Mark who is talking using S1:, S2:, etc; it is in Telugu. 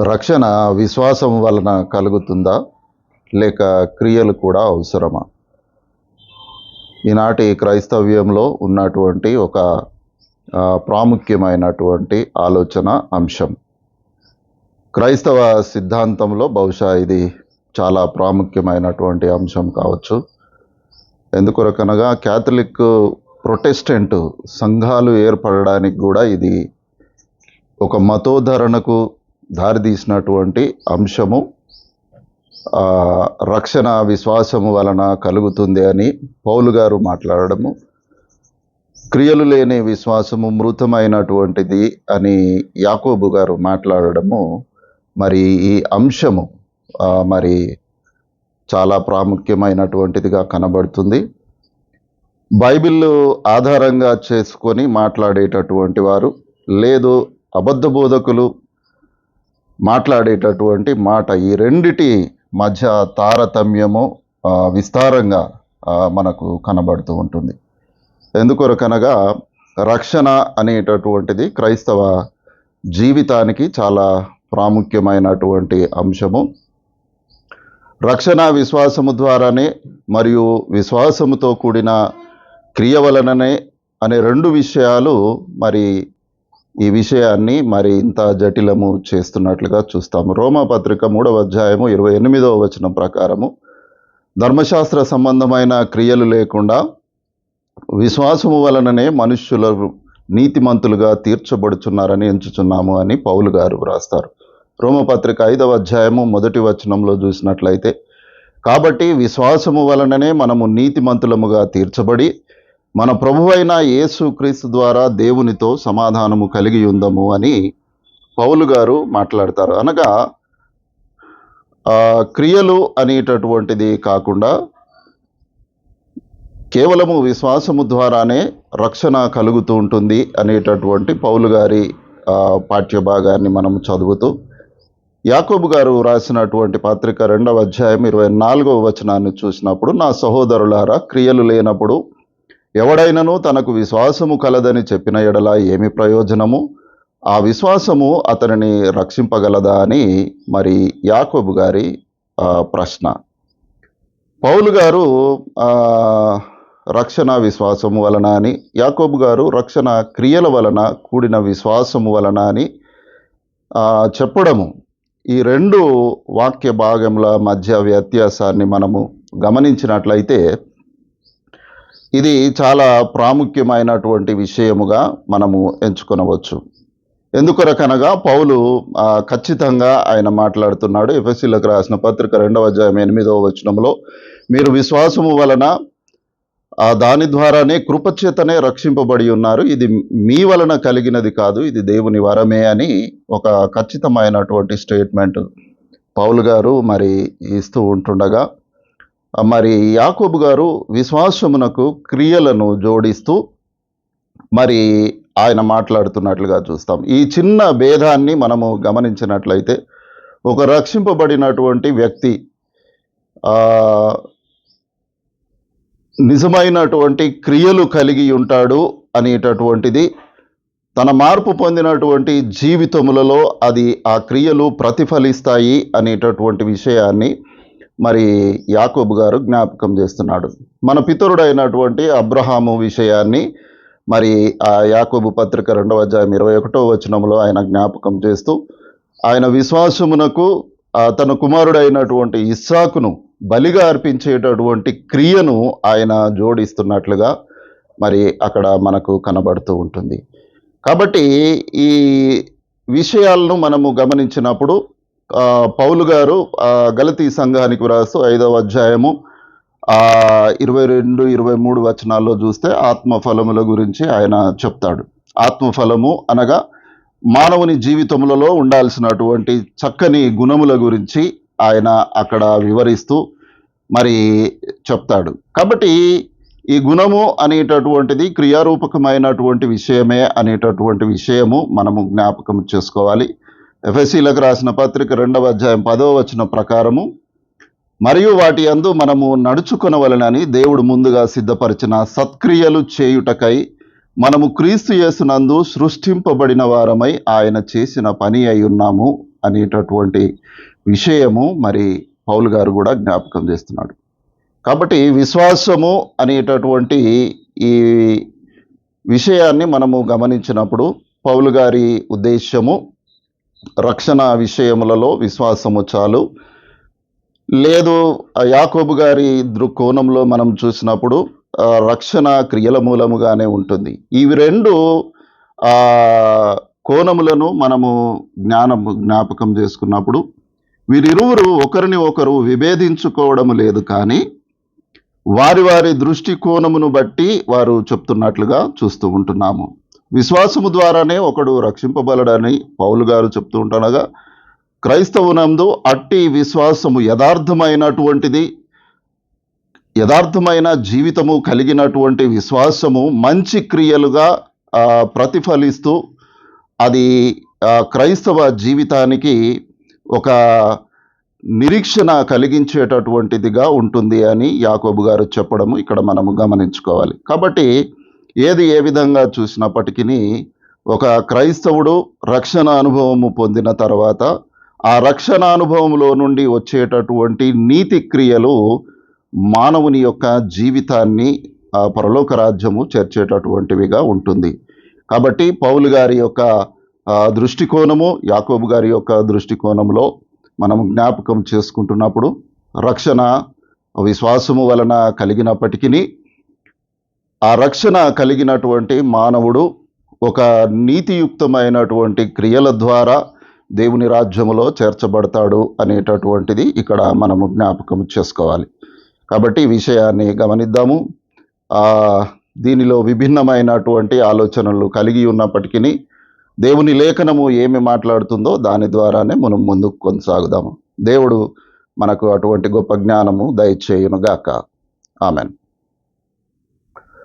S1: రక్షణ విశ్వాసం వలన కలుగుతుందా? లేక క్రియలు కూడా అవసరమా? ఈనాటి క్రైస్తవ్యంలో ఉన్నటువంటి ఒక ప్రాముఖ్యమైనటువంటి ఆలోచన అంశం. క్రైస్తవ సిద్ధాంతంలో బహుశా ఇది చాలా ప్రాముఖ్యమైనటువంటి అంశం కావచ్చు. ఎందుకొరకనగా క్యాథలిక్ ప్రొటెస్టెంట్ సంఘాలు ఏర్పడడానికి కూడా ఇది ఒక మతోధరణకు దారితీసినటువంటి అంశము రక్షణ విశ్వాసము వలన కలుగుతుంది అని పౌలు గారు మాట్లాడడము. క్రియలు లేని విశ్వాసము మృతమైనటువంటిది అని యాకోబు గారు మాట్లాడడము. మరి ఈ అంశము మరి చాలా ప్రాముఖ్యమైనటువంటిదిగా కనబడుతుంది. బైబిల్ ఆధారంగా చేసుకొని మాట్లాడేటటువంటి వారు లేదు అబద్ధ బోధకులు మాట్లాడేటటువంటి మాట ఈ రెండిటి మధ్య తారతమ్యము విస్తారంగా మనకు కనబడుతూ ఉంటుంది. ఎందుకొరకనగా రక్షణ అనేటటువంటిది క్రైస్తవ జీవితానికి చాలా ప్రాముఖ్యమైనటువంటి అంశము. రక్షణ విశ్వాసము ద్వారానే మరియు విశ్వాసముతో కూడిన క్రియ వలననే అనే రెండు విషయాలు మరి ఈ విషయాన్ని మరి ఇంత జటిలము చేస్తున్నట్లుగా చూస్తాము. రోమా పత్రిక మూడవ అధ్యాయము ఇరవై ఎనిమిదవ వచనం ప్రకారము. ధర్మశాస్త్ర సంబంధమైన క్రియలు లేకుండా విశ్వాసము వలననే మనుష్యులు నీతిమంతులుగా తీర్చబడుచున్నారని ఎంచుచున్నాము అని పౌలు గారు వ్రాస్తారు. రోమపత్రిక ఐదవ అధ్యాయము మొదటి వచనంలో చూసినట్లయితే కాబట్టి విశ్వాసము వలననే మనము నీతిమంతులముగా తీర్చబడి మన ప్రభువైన యేసు క్రీస్తు ద్వారా దేవునితో సమాధానము కలిగి ఉందము అని పౌలు గారు మాట్లాడతారు. అనగా క్రియలు అనేటటువంటిది కాకుండా కేవలము విశ్వాసము ద్వారానే రక్షణ కలుగుతూ ఉంటుంది అనేటటువంటి పౌలు గారి పాఠ్యభాగాన్ని మనం చదువుతూ యాకోబు గారు రాసినటువంటి పత్రిక రెండవ అధ్యాయం ఇరవై నాలుగవ వచనాన్ని చూసినప్పుడు నా సహోదరులారా క్రియలు లేనప్పుడు ఎవడైనను తనకు విశ్వాసము కలదని చెప్పిన ఎడల ఏమి ప్రయోజనము? ఆ విశ్వాసము అతనిని రక్షింపగలదా అని మరి యాకోబు గారి ప్రశ్న. పౌలు గారు రక్షణ విశ్వాసము వలన అని యాకోబు గారు రక్షణ క్రియల వలన కూడిన విశ్వాసము వలన అని చెప్పడము. ఈ రెండు వాక్య భాగముల మధ్య వ్యత్యాసాన్ని మనము గమనించినట్లయితే ఇది చాలా ప్రాముఖ్యమైనటువంటి విషయముగా మనము ఎంచుకొనవచ్చు. ఎందుకొరకనగా పౌలు ఖచ్చితంగా ఆయన మాట్లాడుతున్నాడు. ఎఫ్ఎస్సీలకు రాసిన పత్రిక రెండవ అధ్యాయం ఎనిమిదవ వచనంలో మీరు విశ్వాసము వలన దాని ద్వారానే కృపచేతనే రక్షింపబడి ఉన్నారు. ఇది మీ వలన కలిగినది కాదు ఇది దేవుని వరమే అని ఒక ఖచ్చితమైనటువంటి స్టేట్మెంట్ పౌలు గారు మరి ఇస్తూ ఉంటుండగా మరి యాకోబు గారు విశ్వాసమునకు క్రియలను జోడిస్తూ మరి ఆయన మాట్లాడుతున్నట్లుగా చూస్తాం. ఈ చిన్న భేదాన్ని మనము గమనించినట్లయితే ఒక రక్షింపబడినటువంటి వ్యక్తి నిజమైనటువంటి క్రియలు కలిగి ఉంటాడు అనేటటువంటిది తన మార్పు పొందినటువంటి జీవితములలో అది ఆ క్రియలు ప్రతిఫలిస్తాయి అనేటటువంటి విషయాన్ని మరి యాకోబు గారు జ్ఞాపకం చేస్తున్నాడు. మన పితరుడైనటువంటి అబ్రహాము విషయాన్ని మరి ఆ యాకోబు పత్రిక రెండవ అధ్యాయం ఇరవై ఒకటో వచనంలో ఆయన జ్ఞాపకం చేస్తూ ఆయన విశ్వాసమునకు తన కుమారుడైనటువంటి ఇస్సాకును బలిగా అర్పించేటటువంటి క్రియను ఆయన జోడిస్తున్నట్లుగా మరి అక్కడ మనకు కనబడుతూ ఉంటుంది. కాబట్టి ఈ విషయాలను మనము గమనించినప్పుడు పౌలు గారు గలతీ సంఘానికి వ్రాస్తూ ఐదవ అధ్యాయము ఇరవై రెండు ఇరవై మూడు వచనాల్లో చూస్తే ఆత్మఫలముల గురించి ఆయన చెప్తాడు. ఆత్మఫలము అనగా మానవుని జీవితములలో ఉండాల్సినటువంటి చక్కని గుణముల గురించి ఆయన అక్కడ వివరిస్తూ మరి చెప్తాడు. కాబట్టి ఈ గుణము అనేటటువంటిది క్రియారూపకమైనటువంటి విషయమే అనేటటువంటి విషయము మనము జ్ఞాపకం చేసుకోవాలి. ఎఫ్ఎస్సీలకు రాసిన పత్రిక రెండవ అధ్యాయం పదవ వచన ప్రకారము మరియు వాటి యందు మనము నడుచుకొనవలనని దేవుడు ముందుగా సిద్ధపరిచిన సత్క్రియలు చేయుటకై మనము క్రీస్తు యేసునందు సృష్టింపబడిన వారమై ఆయన చేసిన పని అయి ఉన్నాము అనేటటువంటి విషయము మరి పౌలు గారు కూడా జ్ఞాపకం చేస్తున్నాడు. కాబట్టి విశ్వాసము అనేటటువంటి ఈ విషయాన్ని మనము గమనించినప్పుడు పౌలు గారి ఉద్దేశము రక్షణ విషయములలో విశ్వాసము చాలు. లేదు యాకోబు గారి దృక్కోణంలో మనం చూసినప్పుడు రక్షణ క్రియల మూలముగానే ఉంటుంది. ఇవి రెండు కోణములను మనము జ్ఞానం జ్ఞాపకం చేసుకున్నప్పుడు వీరిరువురు ఒకరిని ఒకరు విభేదించుకోవడం లేదు కానీ వారి వారి దృష్టి కోణమును బట్టి వారు చెప్తున్నట్లుగా చూస్తూ ఉంటున్నాము. విశ్వాసము ద్వారానే ఒకడు రక్షింపబలడని పౌలు గారు చెప్తూ ఉంటుండగా క్రైస్తవునందు అట్టి విశ్వాసము యథార్థమైనటువంటిది యథార్థమైన జీవితము కలిగినటువంటి విశ్వాసము మంచి క్రియలుగా ప్రతిఫలిస్తూ అది క్రైస్తవ జీవితానికి ఒక నిరీక్షణ కలిగించేటటువంటిదిగా ఉంటుంది అని యాకోబు గారు చెప్పడము ఇక్కడ మనము గమనించుకోవాలి. కాబట్టి ఏది ఏ విధంగా చూసినప్పటికీ ఒక క్రైస్తవుడు రక్షణ అనుభవము పొందిన తర్వాత ఆ రక్షణ అనుభవంలో నుండి వచ్చేటటువంటి నీతి క్రియలు మానవుని యొక్క జీవితాన్ని ఆ పరలోక రాజ్యము చేర్చేటటువంటివిగా ఉంటుంది. కాబట్టి పౌలు గారి యొక్క దృష్టికోణము యాకోబు గారి యొక్క దృష్టికోణంలో మనం జ్ఞాపకం చేసుకుంటున్నప్పుడు రక్షణ విశ్వాసము వలన కలిగినప్పటికీ ఆ రక్షణ కలిగినటువంటి మానవుడు ఒక నీతియుక్తమైనటువంటి క్రియల ద్వారా దేవుని రాజ్యములో చేర్చబడతాడు అనేటటువంటిది ఇక్కడ మనము జ్ఞాపకం చేసుకోవాలి. కాబట్టి ఈ విషయాన్ని గమనిద్దాము. దీనిలో విభిన్నమైనటువంటి ఆలోచనలు కలిగి ఉన్నప్పటికీ దేవుని లేఖనము ఏమి మాట్లాడుతుందో దాని ద్వారానే మనం ముందుకు కొనసాగుదాము. దేవుడు మనకు అటువంటి గొప్ప జ్ఞానము దయచేయునుగాక. ఆమెన్.